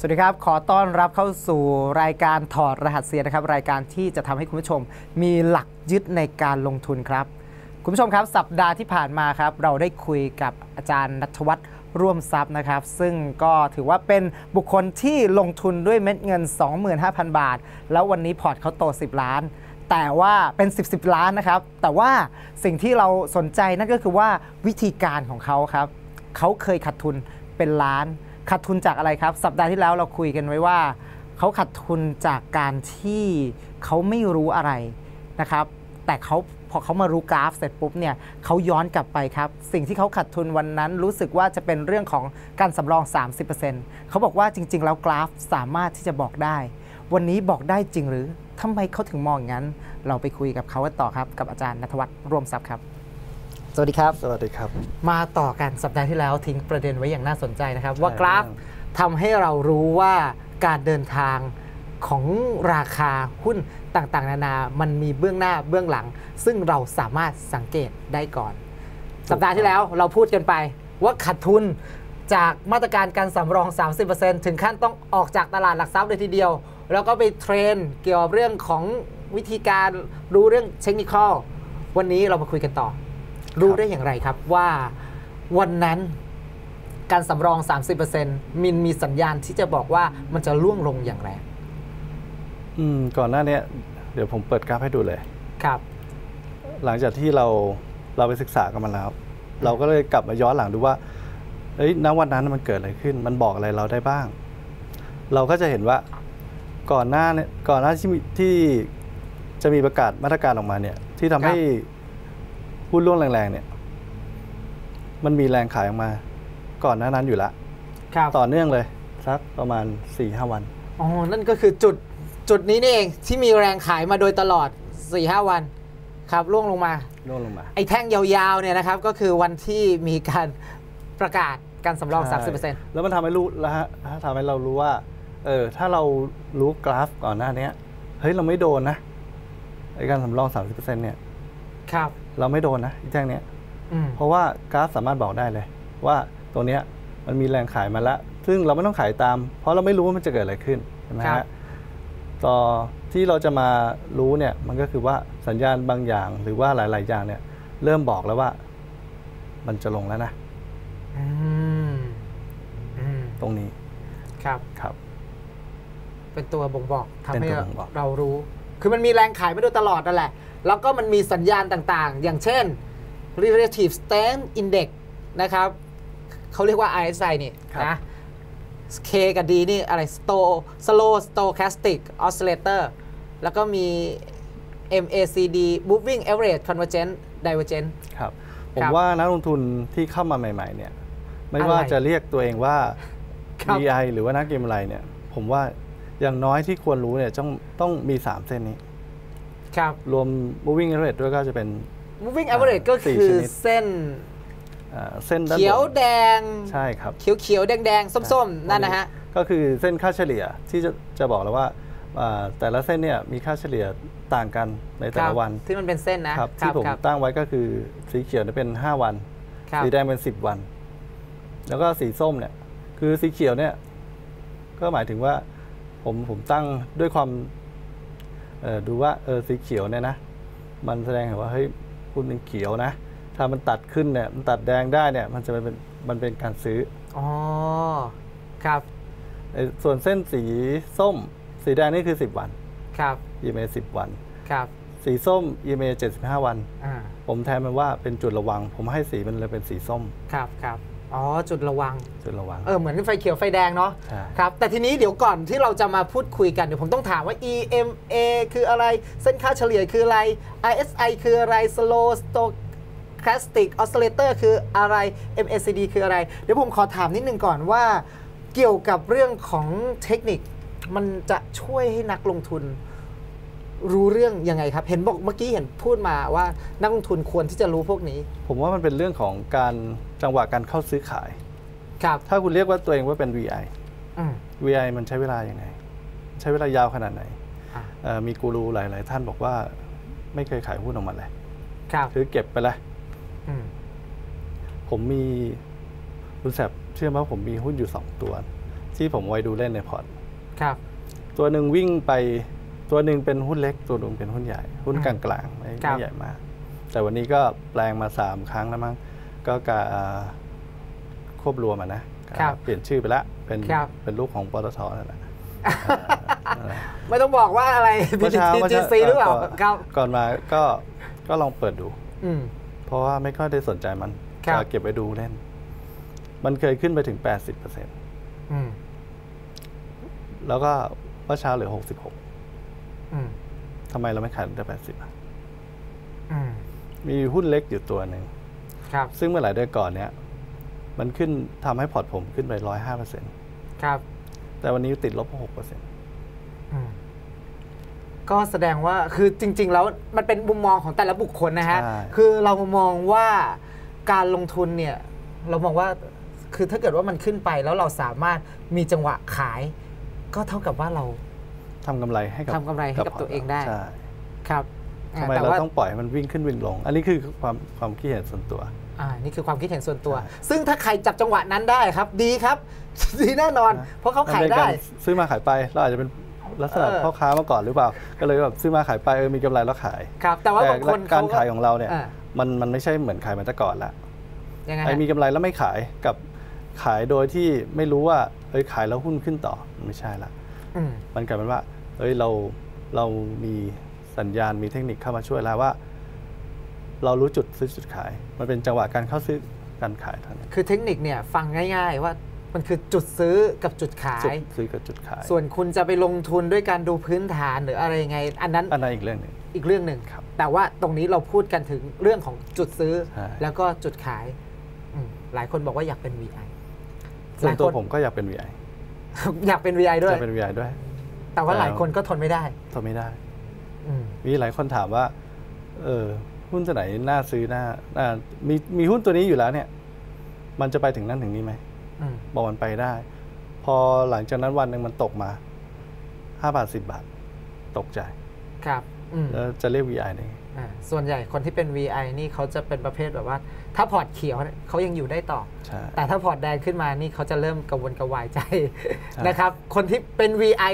สวัสดีครับ ขอต้อนรับเข้าสู่รายการถอดรหัสเซียนนะครับ รายการที่จะทำให้คุณผู้ชมมีหลักยึดในการลงทุนครับ คุณผู้ชมครับ สัปดาห์ที่ผ่านมาครับ เราได้คุยกับอาจารย์นัทวัฒน์ร่วมทรัพย์นะครับ ซึ่งก็ถือว่าเป็นบุคคลที่ลงทุนด้วยเม็ดเงิน 25,000 บาท แล้ววันนี้พอร์ตเขาโต 10 ล้าน แต่ว่าเป็น 10 10ล้านนะครับ แต่ว่าสิ่งที่เราสนใจนั่นก็คือว่าวิธีการของเขาครับเขาเคยขาดทุนเป็นล้าน ขาดทุนจากอะไรครับ สัปดาห์ที่แล้วเราคุยกันไว้ว่าเขาขาดทุนจากการที่เขาไม่รู้อะไรนะครับ แต่เขาพอเขามารู้กราฟเสร็จปุ๊บเนี่ยเขาย้อนกลับไปครับ สิ่งที่เขาขาดทุนวันนั้นรู้สึกว่าจะเป็นเรื่องของการสำรอง 30%เขาบอกว่าจริง ๆ แล้วกราฟสามารถที่จะบอกได้ วันนี้บอกได้จริงหรือทำไมเขาถึงมองอย่างนั้น เราไปคุยกับเขาต่อครับ กับอาจารย์นทวัฒน์ร่วมทรัพย์ครับ วัสดีครับ สวัสดีครับ มาต่อกันสัปดาห์ที่แล้วทิ้งประเด็นไว้อย่างน่าสนใจนะครับใช่ว่ากราฟทำให้เรารู้ว่าการเดินทางของราคาหุ้นต่างๆ นานา มันมีเบื้องหน้าเบื้องหลัง ซึ่งเราสามารถสังเกตได้ก่อน สัปดาห์ที่แล้วเราพูดกันไปว่าขาดทุนจากมาตรการการสำรอง 30%ถึงขั้นต้องออกจากตลาดหลักทรัพย์เลยทีเดียว แล้วก็ไปเทรนเกี่ยวกับเรื่องของวิธีการรู้เรื่องเทคนิควันนี้เรามาคุยกันต่อ รู้ได้อย่างไรครับว่าวันนั้นการสำรอง 30%มินมีสัญญาณที่จะบอกว่ามันจะล่วงลงอย่างแรงอืมก่อนหน้าเนี้ยเดี๋ยวผมเปิดกราฟให้ดูเลยครับ หลังจากที่เราเราไปศึกษากันมาแล้ว เราก็เลยกลับมาย้อนหลังดูว่าเอ้ยณวันนั้นมันเกิดอะไรขึ้น มันบอกอะไรเราได้บ้าง เราก็จะเห็นว่าก่อนหน้าเนี่ยก่อนหน้าที่มีที่จะมีประกาศมาตรการออกมาเนี่ย ที่ทำให้ หุ้นร่วงแรงๆเนี่ย มันมีแรงขายออกมา ก่อนหน้านั้นอยู่แล้วครับต่อเนื่องเลย สักประมาณ4ี่ห้าวันอ๋อนั่นก็คือจุดจุดนี้นี่เองที่มีแรงขายมาโดยตลอด4-5วัน ครับล่วงลงมาร่วงลงมา ไอ้แท่งยาวๆเนี่ยนะครับ ก็คือวันที่มีการประกาศการสำรองใช่30%แล้วมันทำให้รู้แล้วฮะทำให้เรารู้ว่า เออ ถ้าเรารู้กราฟก่อนหน้าเนี้ยเฮ้ย เราไม่โดนนะไอการสำรอง 30%เนี่ย ครับเราไม่โดนนะอีแท่งเนี้ยอืมเพราะว่ากราฟสามารถบอกได้เลย ว่าตัวเนี้ยมันมีแรงขายมาแล้วซึ่งเราไม่ต้องขายตาม เพราะเราไม่รู้ว่ามันจะเกิดอะไรขึ้นใช่ไหมครัฮะบต่อที่เราจะมารู้เนี่ยมันก็คือว่าสัญญาณบางอย่างหรือว่าหลาย ๆ อย่างเนี่ย เริ่มบอกแล้วว่า มันจะลงแล้วนะอืมอืมตรงนี้ครับครับ เป็นตัวบ่งบอกทำเป็นให้ตัวบ่งบอกเรารู้ คือมันมีแรงขายมาโดยตลอดนั่นแหละ แล้วก็มันมีสัญญาณต่างๆ อย่างเช่น relative strength index นะครับเขาเรียกว่า RSI นี่ครับนะ K กับ D นี่อะไร slow slow stochastic oscillator แล้วก็มี MACD moving average convergent divergent ครับผคมรับว่านักลงทุนที่เข้ามาใหม่ๆเนี่ย ไม่อะไรว่าจะเรียกตัวเองว่าครับ VI หรือว่านักเก็งกำไรเนี่ย ผมว่าอย่างน้อยที่ควรรู้เนี่ยต้องต้องมี 3 เส้นนี้ ครับรวม moving average ด้วยก็จะเป็น moving average ก็สี่คือชนิดเส้นอ่าเส้นด้านบนเขียวแดงใช่ครับเขียวเขียวๆแดงแดงๆส้มๆนั่นนะฮะก็คือเส้นค่าเฉลี่ยที่จะจะบอกแล้วว่าอ่าแต่ละเส้นเนี่ยมีค่าเฉลี่ยต่างกันในแต่ครัละบวันที่มันเป็นเส้นนะครับที่ผมครับตั้งไว้ก็คือสีเขียวเนี่ยเป็น 5 วันครับสีแดงเป็น 10 วัน แล้วก็สีส้มเนี่ยคือสีเขียวเนี่ยก็หมายถึงว่าผมผมตั้งด้วยความเอ่อ ดูว่าเออสีเขียวเนี่ยนะ มันแสดงเห็นว่าเฮ้ยคุณเป็นเขียวนะ ถ้ามันตัดขึ้นเนี่ยมันตัดแดงได้เนี่ยมันจะเป็นมันเป็นการซื้ออ๋อครับไอ้ส่วนเส้นสีส้ม สีแดงนี่คือ 10 วันครับ EMA 10 วันครับ สีส้ม EMA 75 วันอ่าผมแทนมันว่าเป็นจุดระวัง ผมให้สีมันเลยเป็นสีส้มครับครับ อ๋อจุดระวังจุดระวังเออเหมือนไฟเขียวไฟแดงเนาะใช่ครับแต่ทีนี้เดี๋ยวก่อนที่เราจะมาพูดคุยกันเดี๋ยวผมต้องถามว่า EMA คืออะไรเส้นค่าเฉลี่ยคืออะไร RSI คืออะไร slow stochastic oscillator คืออะไร MACD คืออะไร เดี๋ยวผมขอถามนิดนึงก่อนว่า เกี่ยวกับเรื่องของเทคนิค มันจะช่วยให้นักลงทุน รู้เรื่องยังไงครับ เห็นบอกเมื่อกี้เห็นพูดมาว่านักลงทุนควรที่จะรู้พวกนี้ ผมว่ามันเป็นเรื่องของการจังหวะการเข้าซื้อขาย ครับ ถ้าคุณเรียกว่าตัวเองว่าเป็น VI อืม VI มันใช้เวลาอย่างไง ใช้เวลายาวขนาดไหนอะ เอ่อมีกูรูหลาย ๆ ท่านบอกว่าไม่เคยขายหุ้นออกมาเลยครับคือเก็บไปเลยอืมผมมีคุณแสบเชื่อไหมว่าผมมีหุ้นอยู่ 2 ตัว ที่ผมไว้ดูเล่นในพอร์ต ครับ ตัวหนึ่งวิ่งไป ตัวหนึ่งเป็นหุ้นเล็ก ตัวหนึ่งเป็นหุ้นใหญ่ หุ้นอืมกลางๆไม่ครับไม่ใหญ่มาก แต่วันนี้ก็แปลงมาสามครั้งแล้วมั้งก็กาควบรวมอะนะครับเปลี่ยนชื่อไปละเป็นครับเป็นลูกของปตทนั่นแหละไม่ต้องบอกว่าอะไรเมื่อเช้าเมื่อเช้า BTGC หรือเปล่าก่นครับก่อนมาก็ก็ลองเปิดดูอืมเพราะว่าไม่ค่อยได้สนใจมันครับจะเก็บไว้ดูเล่น มันเคยขึ้นไปถึง 80%อืมแล้วก็เมื่อเช้าเหลืออืม66 ทำไมเราไม่ขายตั้งแต่80อะอืมมีหุ้นเล็กอยู่ตัวหนึ่งครับซึ่งเมื่อหลายเดือนก่อนเนี้ยมันขึ้นทำให้พอร์ตผมขึ้นไป105%ครับแต่วันนี้ติดลบ6%อืมก็แสดงว่าคือจริง ๆ แล้วมันเป็นมุมมองของแต่ละบุคคลนะฮะใช่คือเรามองว่าการลงทุนเนี่ย เรามองว่าคือถ้าเกิดว่ามันขึ้นไปแล้วเราสามารถมีจังหวะขาย ก็เท่ากับว่าเรา ทำกำไรให้กับทำกำไรให้กับพร์ตัวเองได้ใช่ครับทำไมแต่เราว่าต้องปล่อยให้มันวิ่งขึ้นวิ่งลง อันนี้คือความความคิดเห็นส่วนตัวอ่านี่คือความคิดเห็นส่วนตัวใช่ซึ่งถ้าใครจับจังหวะนั้นได้ครับ ดีครับ ดีแน่นอน เพราะเขาขายมันป็นได้กรซื้อมาขายไปเราอาจจะเป็นลักษณะเออพ่อค้ามาก่อนหรือเปล่า ก็เลยแบบซื้อมาขายไปเออมีกำไรแล้วขายครับ แต่ว่าบางคนการเขขายของเราเนี่ยอ่ามันมันไม่ใช่เหมือนขายมาแต่ก่อนละยังไงไอ้ฮะมีกำไรแล้วไม่ขายกับขายโดยที่ไม่รู้ว่าเอ้ยขายแล้วหุ้นขึ้นต่อมันไม่ใช่ละอืมมันกลายเป็นว่า เอ้ยเราเรามีสัญญาณมีเทคนิคเข้ามาช่วยแล้วว่า เรารู้จุดซื้อจุดขาย มันเป็นจังหวะการเข้าซื้อการขายเท่านั้นคือเทคนิคเนี่ยฟังง่าย ๆ ว่ามันคือจุดซื้อกับจุดขาย จุดซื้อกับจุดขาย ส่วนคุณจะไปลงทุนด้วยการดูพื้นฐานหรืออะไรยังไง อันนั้นอันนั้นอีกเรื่องหนึ่งอีกเรื่องหนึ่งครับแต่ว่าตรงนี้เราพูดกันถึงเรื่องของจุดซื้อใช่แล้วก็จุดขายอืมหลายคนบอกว่าอยากเป็น VI ส่วนตัวหลายคนผมก็อยากเป็น VI อยากเป็น VI ด้วยจะเป็น VI ด้วย แต่ว่าหลายคนก็ทนไม่ได้ ทนไม่ได้อืมมีหลายคนถามว่า เออ หุ้นตัวไหนน่าซื้อน่าน่ามีมีหุ้นตัวนี้อยู่แล้วเนี่ย มันจะไปถึงนั่นถึงนี้ไหมอืมบอกมันไปได้ พอหลังจากนั้นวันหนึ่งมันตกมาห้าบาทสิบาท ตกใจ ครับอืมแล้วจะเรียก VI ได้ไงอ่าส่วนใหญ่คนที่เป็น VI นี่เขาจะเป็นประเภทแบบว่า ถ้าพอร์ตเขียวเนี่ยเขายังอยู่ได้ต่อใช่แต่ถ้าพอร์ตแดงขึ้นมานี่เขาจะเริ่มกระวนกระวายใจใช่นะครับ คนที่เป็น VI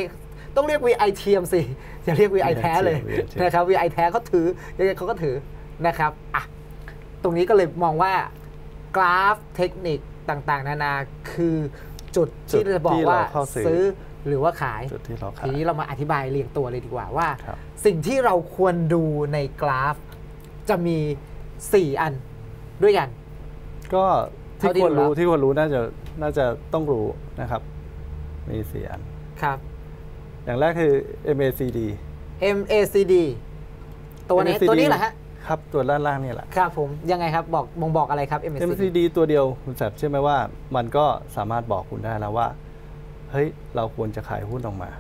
ต้องเรียก VI เทียมสิ อย่าเรียก VI แท้เลย VI เทียมนะครับ VI แท้เขาถือยังไงเขาก็ถือนะครับอะตรงนี้ก็เลยมองว่ากราฟเทคนิคต่างๆ นานาคือจุดที่จะบอกว่าที่เรเข้าซื้อซื้อหรือว่าขายจุดที่เราทีขายนี้เรามาอธิบายเรียงตัวเลยดีกว่าว่าครับสิ่งที่เราควรดูในกราฟ จะมี 4 อันด้วยกัน ก็ที่เท่าที่ควรรู้รู้แล้วที่ควรรู้น่าจะน่าจะต้องรู้นะครับ มีสี่อันครับ อย่างแรกคือ MACD MACD ตัวนี้ MACD ตัวนี้เหรอฮะครับตัวด้านล่างเนี่ยแหละครับผมยังไงครับบอกมองบอกอะไรครับ MACD MACD ตัวเดียวคุณแสบเชื่อไหมว่า มันก็สามารถบอกคุณได้แล้วว่า เฮ้ย เราควรจะขายหุ้นออกมา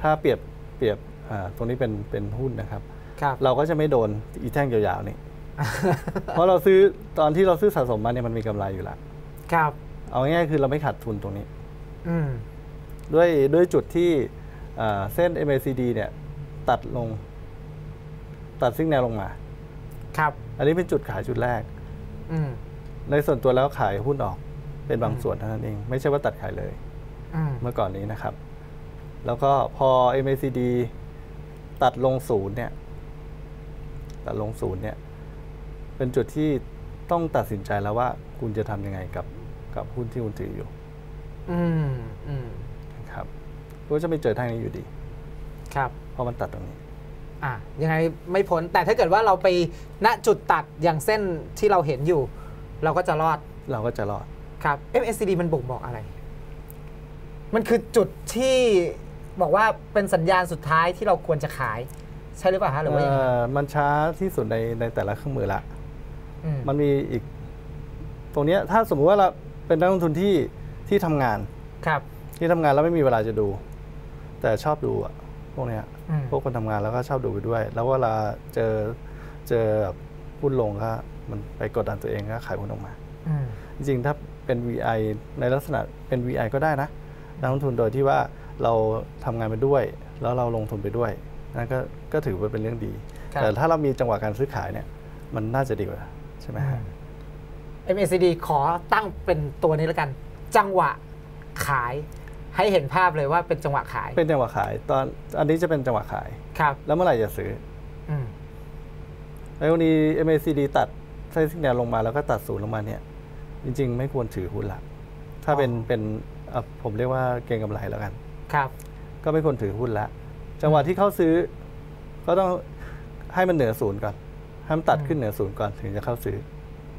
ถ้าเปรียบเปรียบอ่าตรงนี้เป็นเป็นหุ้นนะครับครับเราก็จะไม่โดนอีแท่งยาวๆนี่เพราะเราซื้อตอนที่เราซื้อสะสมมาเนี่ยมันมีกำไรอยู่แล้วครับ เอาง่ายๆคือเราไม่ขาดทุนตรงนี้ อืมด้วยด้วยจุดที่อ่า เส้น MACD เนี่ยตัดลง ตัดซิ่งแนวลงมา ครับ อันนี้เป็นจุดขายจุดแรกอืมในส่วนตัวแล้วขายหุ้นออกเป็นบางส่วนเท่านั้นเอง ไม่ใช่ว่าตัดขายเลยอืมเมื่อก่อนนี้นะครับ แล้วก็พอ MACD ตัดลงศูนย์เนี่ย ตัดลงศูนย์เนี่ย เป็นจุดที่ต้องตัดสินใจแล้วว่า คุณจะทำยังไงกับกับหุ้นที่คุณถืออยู่ อืมอืมนะครับ ก็จะไม่เจอทางนี้อยู่ดี ครับเพราะมันตัดตรงนี้อะยังไงไม่พ้นแต่ถ้าเกิดว่าเราไปณจุดตัดอย่างเส้นที่เราเห็นอยู่ เราก็จะรอดเราก็จะรอดครับ MACD มันบ่งบอกอะไร มันคือจุดที่บอกว่าเป็นสัญญาณสุดท้ายที่เราควรจะขาย ใช่หรือเปล่าฮะหรือว่ายังไงเอ่อมันช้าที่สุดในในแต่ละเครื่องมือละอืมมันมีอีก ตรงเนี้ยถ้าสมมุติว่าเราเป็นนักลงทุนที่ที่ทำงานครับ ที่ทำงานแล้วไม่มีเวลาจะดู แต่ชอบดูอะพวกเนี้ยอืมพวกคนทำงานแล้วก็ชอบดูไปด้วย แล้วเวลาเจอเจอแบบหุ้นลงก็มันไปกดดันตัวเองก็ขายหุ้นออกมาอืมจริงๆถ้าเป็น VI ในลักษณะเป็น VI ก็ได้นะนักลงทุนโดยที่ว่าเราทำงานไปด้วย แล้วเราลงทุนไปด้วยนั่นก็ก็ถือว่าเป็นเรื่องดีครับแต่ถ้าเรามีจังหวะการซื้อขายเนี่ย มันน่าจะดีกว่าใช่ไหมฮะ MACD ขอตั้งเป็นตัวนี้แล้วกัน จังหวะขาย ให้เห็นภาพเลยว่าเป็นจังหวะขาย เป็นจังหวะขาย ตอนอันนี้จะเป็นจังหวะขายครับ แล้วเมื่อไหร่จะซื้ออืมแล้ววันนี้ MACD ตัดไส้สัญญาณลงมาแล้วก็ตัดศูนย์ลงมาเนี่ย จริง ๆ ไม่ควรถือหุ้นละถ้าเป็นเป็นเอ่อผมเรียกว่าเก็งกำไรแล้วกัน ครับ ก็ไม่ควรถือหุ้นละ จังหวะที่เข้าซื้อ ก็ต้องให้มันเหนือศูนย์ก่อนให้มันตัดขึ้นเหนือศูนย์ก่อนถึงจะเข้าซื้อ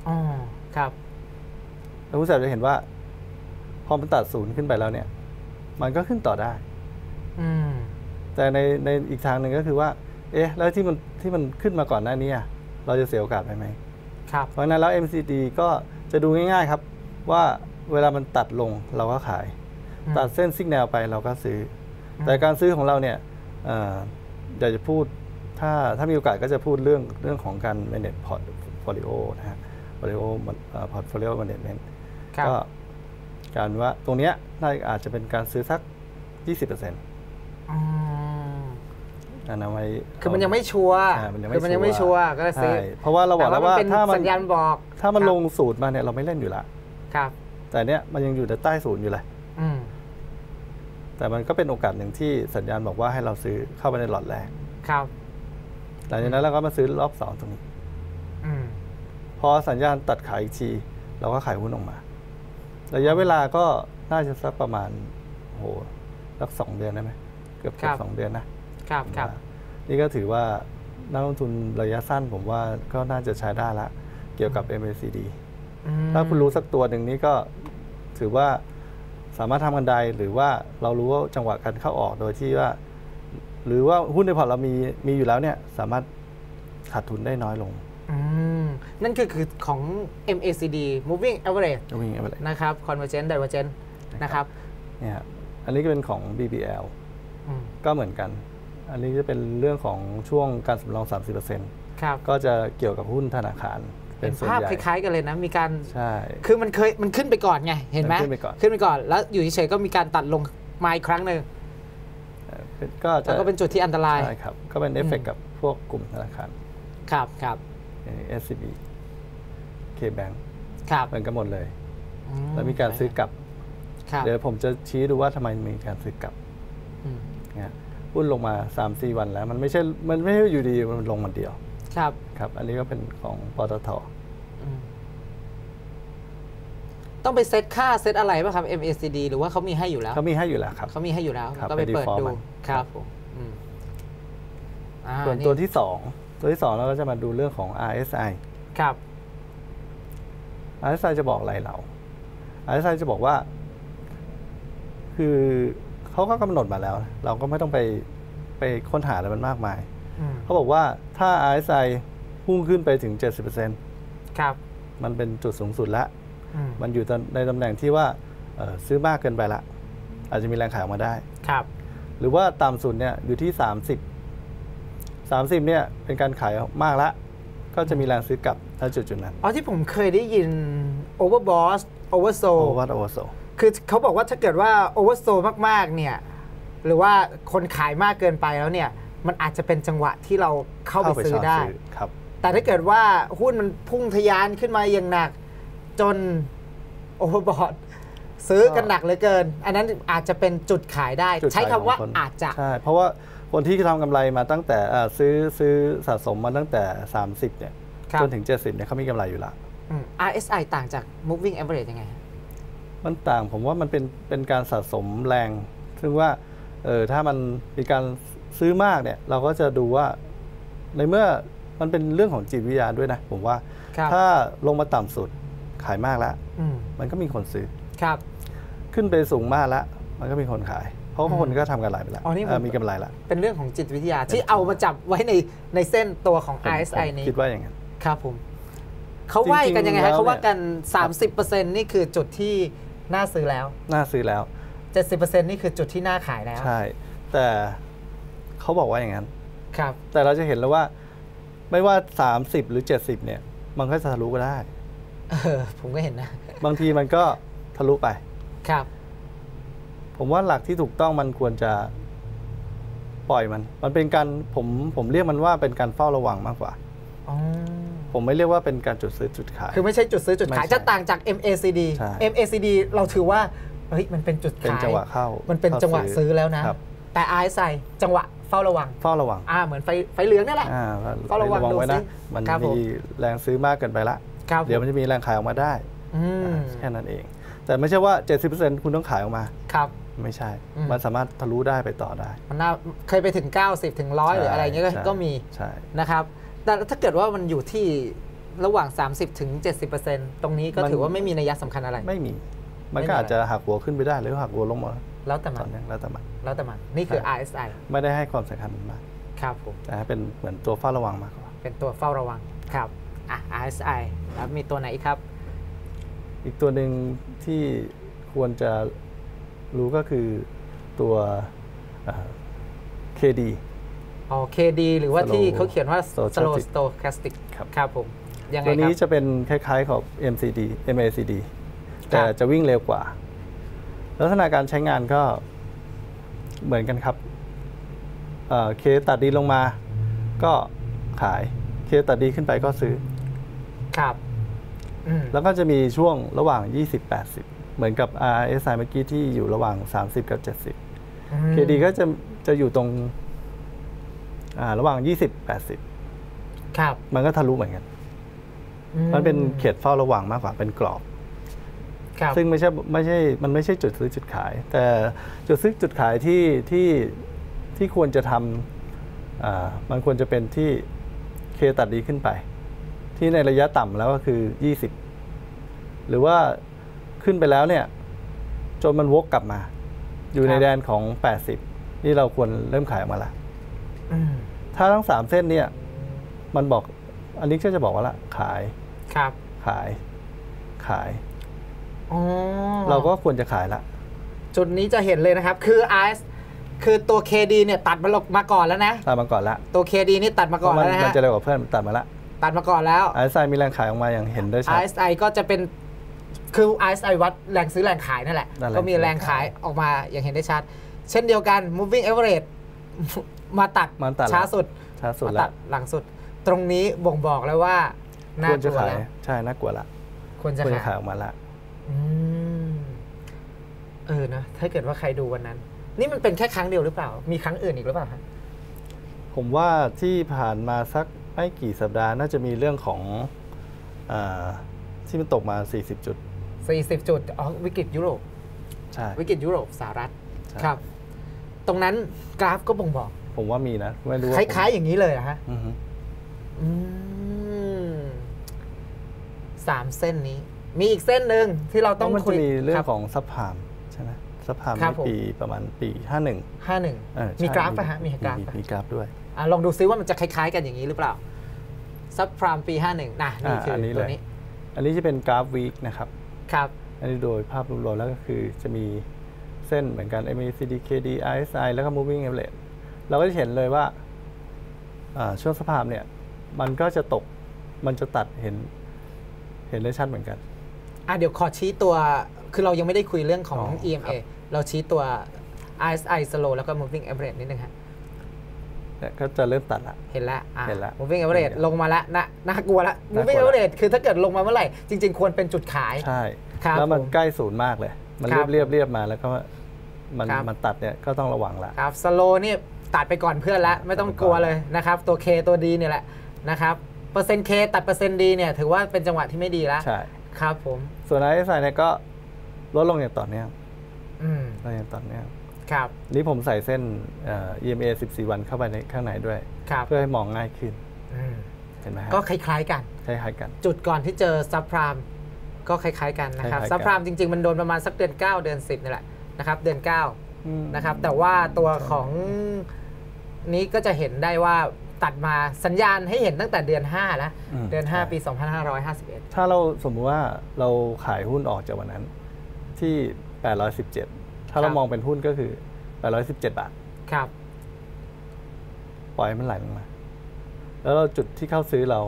อ๋อครับแล้วผู้เสียจะเห็นว่าพอมันตัดศูนย์ขึ้นไปแล้วเนี่ย มันก็ขึ้นต่อได้อืมแต่ในในอีกทางหนึ่งก็คือว่า เอ๊ะ แล้วที่มันที่มันขึ้นมาก่อนหน้านี้อะเราจะเสียโอกาสไปไหมครับเพราะฉะนั้นแล้ว MCD ก็จะดูง่ายๆครับ ว่าเวลามันตัดลงเราก็ขายอืมตัดเส้นซิกแนวไปเราก็ซื้ออมแต่การซื้อของเราเนี่ยเอ่ออยากจะพูดถ้าถ้ามีโอกาสก็จะพูดเรื่องเรื่องของการ manage portfolio นะฮะ portfolio เอ่อ portfolio management ครับก็ การว่าตรงเนี้ยน่าอาจจะเป็นการซื้อสัก 20%นอืมะนะไว้คือมันยังไม่ชัวร์อ่ามันยังคือมันยังไม่ไม่ชัชัววร์ร์ก็เลยซื้อใช่เพราะว่าเราบอกแล้วว่าต่นถ้ามันสัญญาณบอก ถ้ามันครับลงสูตรมาเนี่ยเราไม่เล่นอยู่ละครับ แต่เนี้ยมันยังอยู่ในใต้ศูนย์อยู่เลยอืมแต่มันก็เป็นโอกาสหนึ่งที่สัญญาณบอกว่าให้เราซื้อเข้าไปในหลอดแรกครับหลังจากนั้นเราก็มาซื้อรอบสองตรงนี้อืมพอสัญญาณตัดขายอีกที เราก็ขายหุ้นออกมา ระยะเวลาก็น่าจะสักประมาณโอ้โหสักสองเดือนได้ไหมเกือบเกือบสองเดือนนะครับครับนี่ก็ถือว่านักลงทุนระยะสั้นผมว่าก็น่าจะใช้ได้ละ เกี่ยวกับ MACD อืมถ้าคุณรู้สักตัวหนึ่งนี้ก็ถือว่าสามารถทำกันได้หรือว่าเรารู้ว่าจังหวะการเข้าออกโดยที่ว่า หรือว่าหุ้นในพอร์ตเรามีมีอยู่แล้วเนี่ยสามารถขาดทุนได้น้อยลงอืม นั่นคือคือของ MACD moving average จะวิ่งอะไรนะครับ convergent divergent นะครับเนี่ยครับอันนี้ก็เป็นของ BBL อืมก็เหมือนกัน อันนี้จะเป็นเรื่องของช่วงการสำรอง 30%ครับก็จะเกี่ยวกับหุ้นธนาคารเป็เป็นนส่วนภาพใหญ่คล้ายๆกันเลยนะ มีการใช่คือมันเคยมันขึ้นไปก่อนไง เห็นไหมมันขึ้นไปก่อนขึ้นไปก่อน แล้วอยู่เฉยๆก็มีการตัดลงมาอีกครั้งหนึ่งเอ่อเป็นก็จะแล้วก็เป็นจุดที่อันตรายใช่ครับ ก็เป็นเอฟเฟกต์กับพวกกลุ่มธนาคาร ครับครับ เอสซีบีเคแบงครับเหมือนกันหมดเลยอืแล้วมีการซื้อกลับครับ เดี๋ยวผมจะชี้ดูว่าทำไมมีการซื้อกลับอืมเนี่ยหุ้นลงมา 3-4 วันแล้ว มันไม่ใช่ มันไม่ใช่อยู่ดี มันลงมันเดียว ครับ ครับ อันนี้ก็เป็นของปตทอืมต้องไปเซตค่าเซตอะไรป่ะครับ MACD หรือว่าเขามีให้อยู่แล้วเขามีให้อยู่แล้วครับเขามีให้อยู่แล้วครับก็ไปไปเปิด default ดูมันครับผมอืมอ่าส่วนตัวที่สอง ตัวที่สองเราก็จะมาดูเรื่องของ RSI ครับ RSI จะบอกอะไรเรา RSI จะบอกว่า คือเขาก็กำหนดมาแล้ว เราก็ไม่ต้องไปไปค้นหาอะไรมันมากมายอืมเขาบอกว่าถ้า RSI พุ่งขึ้นไปถึง 70%ครับ มันเป็นจุดสูงสุดละอืมมันอยู่ในตำแหน่งที่ว่าเอ่อซื้อมากเกินไปละ อาจจะมีแรงขายออกมาได้ ครับ หรือว่าต่ำสุดเนี่ยอยู่ที่ 30 30เนี่ยเป็นการขายมากละก็จะมีแรงซื้อกลับถ้าจุดจุดๆนั้น อ๋อที่ผมเคยได้ยิน overbought oversold โอวัตโอโซคือเขาบอกว่าถ้าเกิดว่า oversold มากๆเนี่ยหรือว่าคนขายมากเกินไปแล้วเนี่ยมันอาจจะเป็นจังหวะที่เราเข้าไปซื้อได้ครับแต่ถ้าเกิดว่าหุ้นมันพุ่งทะยานขึ้นมาอย่างหนัก จน overbought ซื้อกันหนักเหลือเกิน อันนั้นอาจจะเป็นจุดขายได้จุดใช้ขายคำว่าของนอาจจะใช่เพราะว่า คนที่ทำกำไรมาตั้งแต่อ่าซื้อซื้อสะสมมาตั้งแต่ 30เนี่ยครับจนถึง 70เนี่ยเขามีกำไรอยู่ละอืม RSI ต่างจาก moving average ยังไงฮะมันต่างผมว่ามันเป็นเป็นการสะสมแรง ซึ่งว่าเออถ้ามันมีการซื้อมากเนี่ย เราก็จะดูว่าในเมื่อมันเป็นเรื่องของจิตวิทยาด้วยนะ ผมว่าครับถ้าลงมาต่ำสุดขายมากแล้วอืมมันก็มีคนซื้อครับ ขึ้นไปสูงมากแล้ว มันก็มีคนขายเพ ราะว่าคนก็ทำกันหลายไปแล้วอ๋อนี่ผมเออมีกำไรละเป็นเรื่องของจิตวิทยาที่เอามาจับไว้ในในเส้นตัวของผม RSI ผมนี้ คิดว่าอย่างนั้น ครับผม เขาว่ากันยังไงจริงๆฮะเขาว่ากันแล้ว30%นี่คือจุดที่น่าซื้อแล้ว น่าซื้อแล้ว 70%นี่คือจุดที่น่าขายแล้ว ใช่ แต่เขาบอกว่าอย่างนั้น ครับ แต่เราจะเห็นแล้วว่า ไม่ว่า 30 หรือ 70 เนี่ย มันก็จะทะลุก็ได้ เออ ผมก็เห็นนะ บางทีมันก็ทะลุไป ครับ ผมว่าหลักที่ถูกต้องมันควรจะปล่อยมัน มันเป็นการผมผมเรียกมันว่าเป็นการเฝ้าระวังมากกว่าอ๋อผมไม่เรียกว่าเป็นการจุดซื้อจุดขาย คือไม่ใช่จุดซื้อจุดขายไม่ใช่จะต่างจาก MACD ใช่ MACD เราถือว่าเฮ้ยมันเป็นจุดเป็นขายจังหวะเข้า มันเป็นข้าจังหวะซื้อแล้วนะครับแต่ RSI จังหวะเฝ้าระวัง เฝ้าระวัง อ่าเหมือนไฟไฟเหลืองนั่นแหละอ่าเฝ้าระวังไว้ดูสินะมันครับผมมีแรงซื้อมากเกินไปละครับเดี๋ยวมันจะมีแรงขายออกมาได้อืมแค่นั้นเอง แต่ไม่ใช่ว่า 70%คุณต้องขายออกมา ครับ ไม่ใช่อืมมันสามารถทะลุได้ไปต่อได้ มันน่าเคยไปถึง 90 ถึง 100 หรืออะไรเงี้ยก็ใช่ก็มีใช่นะครับ แต่ถ้าเกิดว่ามันอยู่ที่ระหว่าง 30 ถึง 70%ตรงนี้ก็ถือว่าไม่มีนัยสำคัญอะไร ไม่มี มันไม่ก็มีอาจจะหักหัวขึ้นไปได้หรือหักหัวลงมาแล้วแต่มัตอนนนี้แล้วแต่มันแล้วแต่มันนี่คือใช่ RSI ไม่ได้ให้ความสำคัญมันมากครับผมแต่ให้เป็นเหมือนตัวเฝ้าระวังมากกว่าเป็นตัวเฝ้าระวังครับอะ RSI แล้วมีตัวไหนอีกครับ อีกตัวหนึ่งที่ควรจะ รู้ก็คือตัวเอ่อ KD อ๋อ KD หรือว่า Slow ที่เขาเขียนว่า Stochastic slow stochastic ครับครับผมยังไงตัวคนี้รับจะเป็นคล้ายๆของ MCD MACD แต่ครับจะวิ่งเร็วกว่า ลักษณะการใช้งานก็เหมือนกันครับเอ่อเคตัดดีลงมา ก็ขายเคตัดดีขึ้นไปก็ซื้อ ครับอืมแล้วก็จะมีช่วงระหว่าง 20-80 เหมือนกับ RSI เมื่อกี้ที่อยู่ระหว่าง 30 กับ 70อืม KD ก็จะจะอยู่ตรงอ่าระหว่าง 20-80 ครับ มันก็ทะลุเหมือนกันอืมันเป็นเขตเฝ้าระวังมากกว่าเป็นกรอบครับซึ่งไม่ใช่ไม่ใช่มันไม่ใช่จุดซื้อจุดขาย แต่จุดซื้อจุดขายที่ที่ที่ควรจะทำอ่ามันควรจะเป็นที่เคตัดดีขึ้นไป ที่ในระยะต่ำแล้วก็คือ 20 หรือว่า ขึ้นไปแล้วเนี่ยจนมันวกกลับมา อยู่ในแดนของ 80 นี่เราควรเริ่มขายออกมาละอืมถ้าทั้งสามเส้นเนี่ย มันบอกอันนี้ก็จะบอกว่าละขายครับขาย ขายอ๋อเราก็ควรจะขายละ จุดนี้จะเห็นเลยนะครับ คือ RS คือตัว KD เนี่ยตัดมาลงมาก่อนแล้วนะตามมาก่อนละตัว KD นี่ตัดมาก่อนมัแล้วนะมัฮะจะเร็วกว่าเพื่อนมันตัดมาละตัดมาก่อนแล้วไอซ์ไซมีแรงขายออกมาอย่างเห็นได้ชัด RSI ก็จะเป็น คือ RSI วัดแรงซื้อแรงขายนั่นแหละ นั่นแหละ ก็มีแรงขายออกมาอย่างเห็นได้ชัด เช่นเดียวกัน moving average มาตัดมันตัดช้าสุดช้าสุดมาละตัดหลังสุด ตรงนี้บ่งบอกแล้วว่าน่าควรกจะลัวขายแล้วใช่น่ากลัวละควรจะควรจะขาขายยออกมาละ อืมเออนะถ้าเกิดว่าใครดูวันนั้น นี่มันเป็นแค่ครั้งเดียวหรือเปล่า มีครั้งอื่นอีกหรือเปล่าฮะผมว่าที่ผ่านมาสักไม่กี่สัปดาห์น่าจะมีเรื่องของอาที่มันตกมา 40 จุด 40 จุดอ๋อวิกฤตยุโรปใช่วิกฤตยุโรปสหรัฐใช่ครับ ตรงนั้นกราฟก็บ่งบอก ผมว่ามีนะไม่รู้คว่าล้ายๆ อย่างนี้เลยเหรอะฮะอือฮึอืมสามเส้นนี้ มีอีกเส้นหนึ่งที่เราต้องแล้วมันคุจะยมีเรื่อคงบของซับพามใช่ไหมซับพามครับในผมปีประมาณปี 51ห้าหนึ่งเออใช่มีกราฟปะฮะมีกราฟมีปะมีกราฟด้วยอะลองดูซิว่ามันจะคล้าย ๆ กันอย่างนี้หรือเปล่าซับพรามปี 51นะนี่อ่าคืออนนี้ตัวเลยนี้ อันนี้จะเป็นกราฟวีคนะครับ ครับอันนี้โดยภาพรวมๆแล้วก็คือจะมีเส้นเหมือนกัน MACD KD RSI แล้วก็ Moving Average เราก็จะเห็นเลยว่าอ่าช่วงสภาพเนี่ย มันก็จะตกมันจะตัดเห็นเห็นได้ชัดเหมือนกัน อะเดี๋ยวขอชี้ตัว คือเรายังไม่ได้คุยเรื่องของอ๋อ EMA เราชี้ตัว RSI slow แล้วก็ moving average นิดนึงฮะ เนี่ยก็จะเริ่มตัดละ เห็นแล้วอะเห็นแล้ว moving average เห็นแล้วลงมาแล้วนะน่ากลัวแล้วน่ากลัว moving แล้ว average คือถ้าเกิดลงมาเมื่อไหร่ จริง ๆ ควรเป็นจุดขาย ใช่ครับแล้วมันผมใกล้ศูนย์มากเลย มันครับเรียบเรียบๆมาแล้วก็มันครับมันตัดเนี่ยก็ต้องระวังละครับ slow นี่ตัดไปก่อนเพื่อนแล้วไม่ต้องกลัวเลยนะครับ ตัว K ตัว D เนี่ยแหละนะครับเปอร์เซ็นต์ K ตัดเปอร์เซ็นต์ D เนี่ยถือว่าเป็นจังหวะที่ไม่ดีแล้วใช่ครับผมส่วน RSI เนี่ยก็ลดลงอย่างต่อเนื่องอืมลดอย่างต่อเนื่อง ครับนี่ผมใส่เส้นเอ่อ EMA 14 วันเข้าไปในข้างในด้วย ครับเพื่อให้มองง่ายขึ้นอืมเห็นไหมฮะก็คล้ายๆกัน คล้ายๆกัน จุดก่อนที่เจอซับพรามก็คล้ายๆกันนะครับคล้ายๆกันซับพรามจริง ๆ มันโดนประมาณสักเดือน 9 เดือน 10นี่แหละนะครับ เดือนอืม9นะครับ แต่ว่าตัวของนี้ก็จะเห็นได้ว่าตัดมาสัญญาณให้เห็นตั้งแต่เดือน 5 แล้วมเดือนใช่5ปี 2551 ถ้าเราสมมุติว่าเราขายหุ้นออกจากวันนั้นที่ 817 ถ้าเราครับมองเป็นหุ้นก็คือ817 บาท ครับ ปล่อยให้มันไหลลงมา แล้วเราจุดที่เข้าซื้อเรา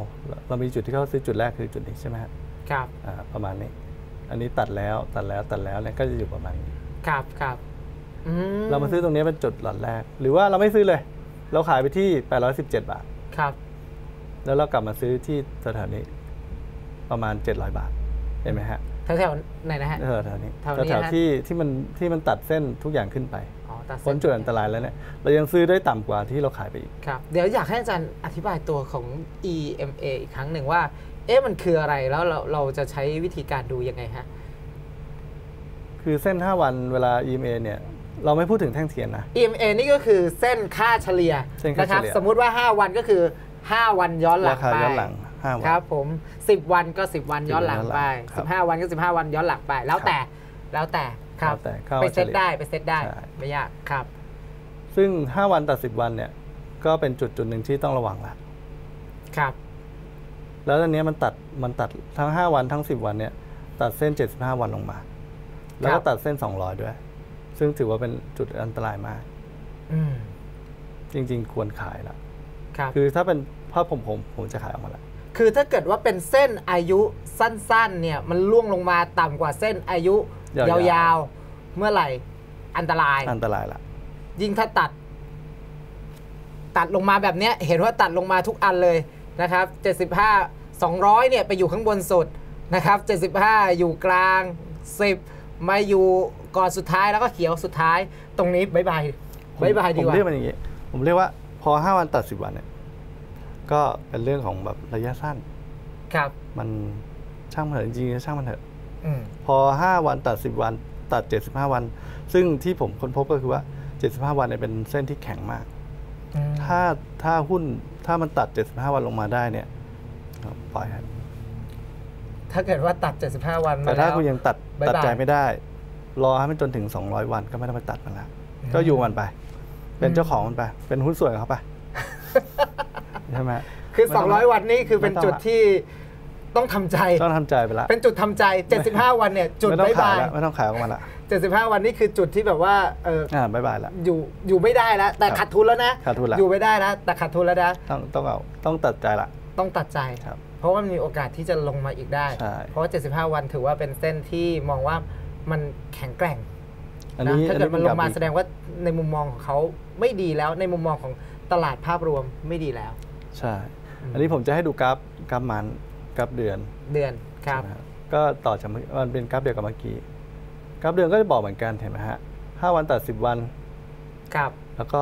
เรามีจุดที่เข้าซื้อจุดแรกคือจุดนี้ใช่ไหมฮะครับอ่าประมาณนี้ อันนี้ตัดแล้วตัดแล้วตัดแล้วเนี่ยก็จะอยู่ประมาณนี้ ครับครับอืเรามาซื้อตรงนี้เป็นจุดหลอดแรก หรือว่าเราไม่ซื้อเลย เราขายไปที่ 817 บาท ครับ แล้วเรากลับมาซื้อที่สถานีประมาณ 700 บาท เห็นไหมฮะ แถวๆไหนนะฮะเออแถวนี้แถวนี้แถวฮะๆที่ที่มันที่มันตัดเส้นทุกอย่างขึ้นไปอ๋อตัดเส้พ้นจุดอันตรายแล้วเนี่ยเรายังซื้อได้ต่ำกว่าที่เราขายไปอีกครับเดี๋ยวอยากให้อาจารย์อธิบายตัวของ EMA อีกครั้งหนึ่งว่า เอ๊ะมันคืออะไรแล้วเราเราจะใช้วิธีการดูยังไงฮะคือเส้น 5 วันเวลา EMA เนี่ยเราไม่พูดถึงแท่งเทียนนะ EMA นี่ก็คือเส้นค่าเฉลี่ยเส้นค่านะครับเฉลี่ยสมมุติว่า 5 วันก็คือ 5 วันย้อนหลัรางคาไปย้อนหลัง 5 วัน ครับผม 10 วันก็ 10 วันย้อนหลังไปครับ15 วันก็ 15 วันย้อนหลังไป แล้วแต่แล้วแต่ครับแล้วแต่เข้าไปเซตเฉลี่ยได้ไปเซตได้ใช่ไม่ยากครับ ซึ่ง 5 วันตัด10 วันเนี่ยก็เป็นจุดจุดหนึ่งที่ต้องระวังละครับ แล้วตอนนี้มันตัดมันตัดทั้ง 5 วันทั้ง 10 วันเนี่ยตัดเส้น 75 วันลงมา แล้วครัก็บตัดเส้น 200 ด้วย ซึ่งถือว่าเป็นจุดอันตรายมากอืมจริง ๆ ควรขายละครับคือถ้าเป็นภาพผมผมผมจะขายออกมาละ คือถ้าเกิดว่าเป็นเส้นอายุสั้นๆเนี่ยมันล่วงลงมาต่ำกว่าเส้นอายุยาวๆ เมื่อไหร่อันตราย อันตรายละยิ่งถ้าตัด ตัดลงมาแบบเนี้ยเห็นว่าตัดลงมาทุกอันเลยนะครับ 75 200เนี่ยไปอยู่ข้างบนสุดนะครับ 75 อยู่กลาง 10 มาอยู่ก่อนสุดท้ายแล้วก็เขียวสุดท้าย ตรงนี้บายบายบายบายดีผมกว่าเรียกมันอย่างนี้ ผมเรียกว่าพอ 5 วันตัด 10 วันเนี่ย ก็เป็นเรื่องของแบบระยะสั้น ครับ มันช่างมันเถอะจริงๆช่างมันเถอะอืมพอ5วันตัด10วันตัด75วัน ซึ่งที่ผมค้นพบก็คือว่า75วันเนี่ยเป็นเส้นที่แข็งมากอืมถ้าถ้าหุ้นถ้ามันตัด75วันลงมาได้เนี่ยก็ปล่อยครับถ้าเกิดว่าตัด 75 วันมาแต่ถ้าแล้วคุณยังตัดบ๊ายบายตัดใจไม่ได้ รอให้มันจนถึง 200 วันก็ไม่ต้องไปตัดมันละอืมก็อยู่มันไป เป็นอืมเจ้าของมันไป เป็นหุ้นส่วนเขาไป ใช่ไหมคือไม่ต้อง200 วันนี้คือเป็นไม่ต้องจุดละที่ต้องทำใจต้องทำใจไปละเป็นจุดทำใจ 75 วันเนี่ยจุดไม่ต้องบายขาบายยละไม่ต้องขายออกมาละ75 วันนี่คือจุดที่แบบว่าเอออ่าบายบายละอยู่อยู่ไม่ได้แล้วแต่ครับขาดทุนแล้วนะขาดทุนละอยู่ไม่ได้แล้วแต่ขาดทุนแล้วนะต้องต้องเอาต้องตัดใจละต้องตัดใจครับเพราะว่ามันมีโอกาสที่จะลงมาอีกได้ใช่เพราะว่า75 วันถือว่าเป็นเส้นที่มองว่ามันแข็งแกร่งอันนะนี้ถ้าเกิดมันลงมาอัแสดงว่าในมุมมองของเขาไม่ดีแล้วในมุมมองของตลาดภาพรวมไม่ดีแล้ว ใช่ อันนี้ผมจะให้ดูกราฟกราฟมันกราฟเดือนเดือนครับใช่ไหมครับก็ต่อจากเมื่อมันเป็นกราฟเดียวกับเมื่อกี้กราฟเดือนก็จะบอกเหมือนกันเห็นไหมฮะห้าวันตัดสิบวันครับแล้วก็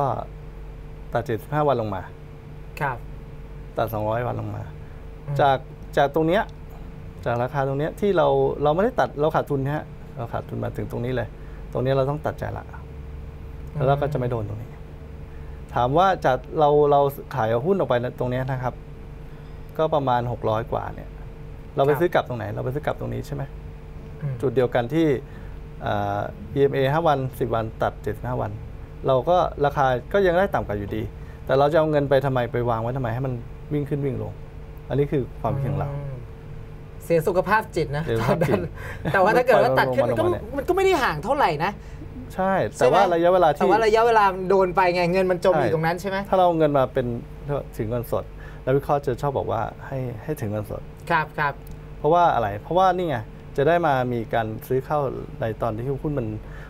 ตัดเจ็ดสิบห้าวันลงมาครับตัดสองร้อยวันลงมาอืมจากจากตรงเนี้ยจากราคาตรงเนี้ยที่เราเราไม่ได้ตัดเราขาดทุนนะฮะเราขาดทุนมาถึงตรงนี้เลย ตรงนี้เราต้องตัดใจละแล้วเราก็จะไม่โดนตรงนี้ ถามว่าจากเราเราขายหุ้นออกไปตรงเนี้ยนะครับ ก็ประมาณ 600 กว่าเนี่ย เราไปครับซื้อกลับตรงไหน เราไปซื้อกลับตรงนี้ใช่ไหมอืมจุดเดียวกันที่อ่า EMA 5 วัน 10 วันตัด 75 วัน เราก็ราคาก็ยังได้ต่ำกว่าอยู่ดี แต่เราจะเอาเงินไปทำไมไปวางไว้ทำไมให้มันวิ่งขึ้นวิ่งลง อันนี้คือความคิดของเราอืมเสียสุขภาพจิตนะเสียสุขภาพจิตตอนนั้นแต่ว่าถ้าเกิดว่าตัดขึ้นมันก็ลงมาเนี่ยมันก็ไม่ได้ห่างเท่าไหร่นะ ใช่ใช่ แต่ไหมว่าระยะเวลาแต่ที่ว่าระยะเวลามันโดนไปไงเงินมันจมใช่อยู่ตรงนั้นใช่ไหมถ้าเราเอาเงินมาเป็นถึงเงินสดแล้ววิเคราะห์จะชอบบอกว่าให้ให้ถึงเงินสดครับครับเพราะว่าอะไรเพราะว่านี่ไงจะได้มามีการซื้อเข้าในตอนที่หุ้นมัน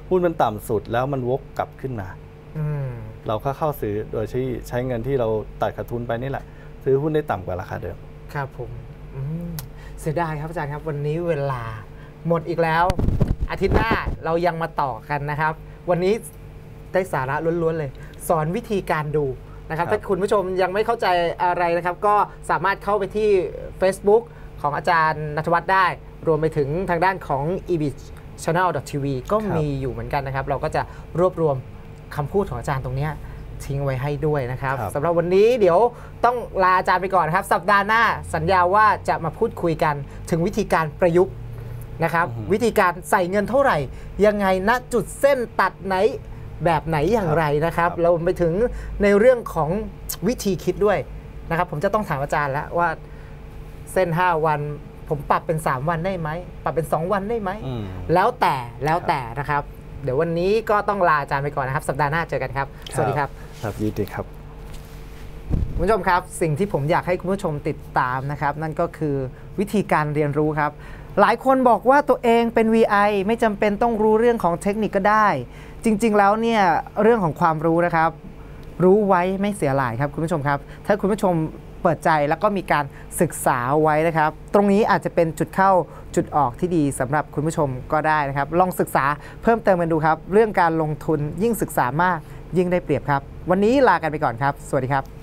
หุ้นมันต่ำสุดแล้วมันวกกลับขึ้นมาอืมเราก็เข้าซื้อโดยใช้ใช้เงินที่เราตัดขาดทุนไปนี่แหละ ซื้อหุ้นได้ต่ำกว่าราคาเดิม ครับผมอืมเสียดายครับอาจารย์ครับ วันนี้เวลาหมดอีกแล้ว อาทิตย์หน้าเรายังมาต่อกันนะครับ วันนี้ได้สาระล้วนๆเลย สอนวิธีการดูนะครับครับ ถ้าคุณผู้ชมยังไม่เข้าใจอะไรนะครับ ก็สามารถเข้าไปที่ Facebook ของอาจารย์นัทวัฒน์ได้ รวมไปถึงทางด้านของ e b i channel tv ก็มีอยู่เหมือนกันนะครับ เราก็จะรวบรวมคำพูดของอาจารย์ตรงเนี้ยทิ้งไว้ให้ด้วยนะครับครับสำหรับวันนี้เดี๋ยวต้องลาอาจารย์ไปก่อนนะครับ สัปดาห์หน้าสัญญาว่าจะมาพูดคุยกันถึงวิธีการประยุกต์ นะครับ วิธีการใส่เงินเท่าไหร่ ยังไงณจุดเส้นตัดไหนแบบไหนอย่างไรนะครับเราไปถึงในเรื่องของวิธีคิดด้วยนะครับ ผมจะต้องถามอาจารย์แล้วว่าเส้น 5 วัน ผมปรับเป็น 3 วันได้ไหมปรับเป็น 2 วันได้ไหมอืมแล้วแต่แล้วแต่นะครับ เดี๋ยววันนี้ก็ต้องลาอาจารย์ไปก่อนนะครับ สัปดาห์หน้าเจอกันครับ สวัสดีครับครับยินดีครับคุณผู้ชมครับ สิ่งที่ผมอยากให้คุณผู้ชมติดตามนะครับ นั่นก็คือวิธีการเรียนรู้ครับหลายคนบอกว่าตัวเองเป็น VI ไม่จำเป็นต้องรู้เรื่องของเทคนิคก็ได้ จริง ๆ แล้วเนี่ยเรื่องของความรู้นะครับ รู้ไว้ไม่เสียหลายครับคุณผู้ชมครับ ถ้าคุณผู้ชมเปิดใจแล้วก็มีการศึกษาไว้นะครับ ตรงนี้อาจจะเป็นจุดเข้าจุดออกที่ดีสำหรับคุณผู้ชมก็ได้นะครับ ลองศึกษาเพิ่มเติมกันดูครับ เรื่องการลงทุนยิ่งศึกษามากยิ่งได้เปรียบครับ วันนี้ลากันไปก่อนครับ สวัสดีครับ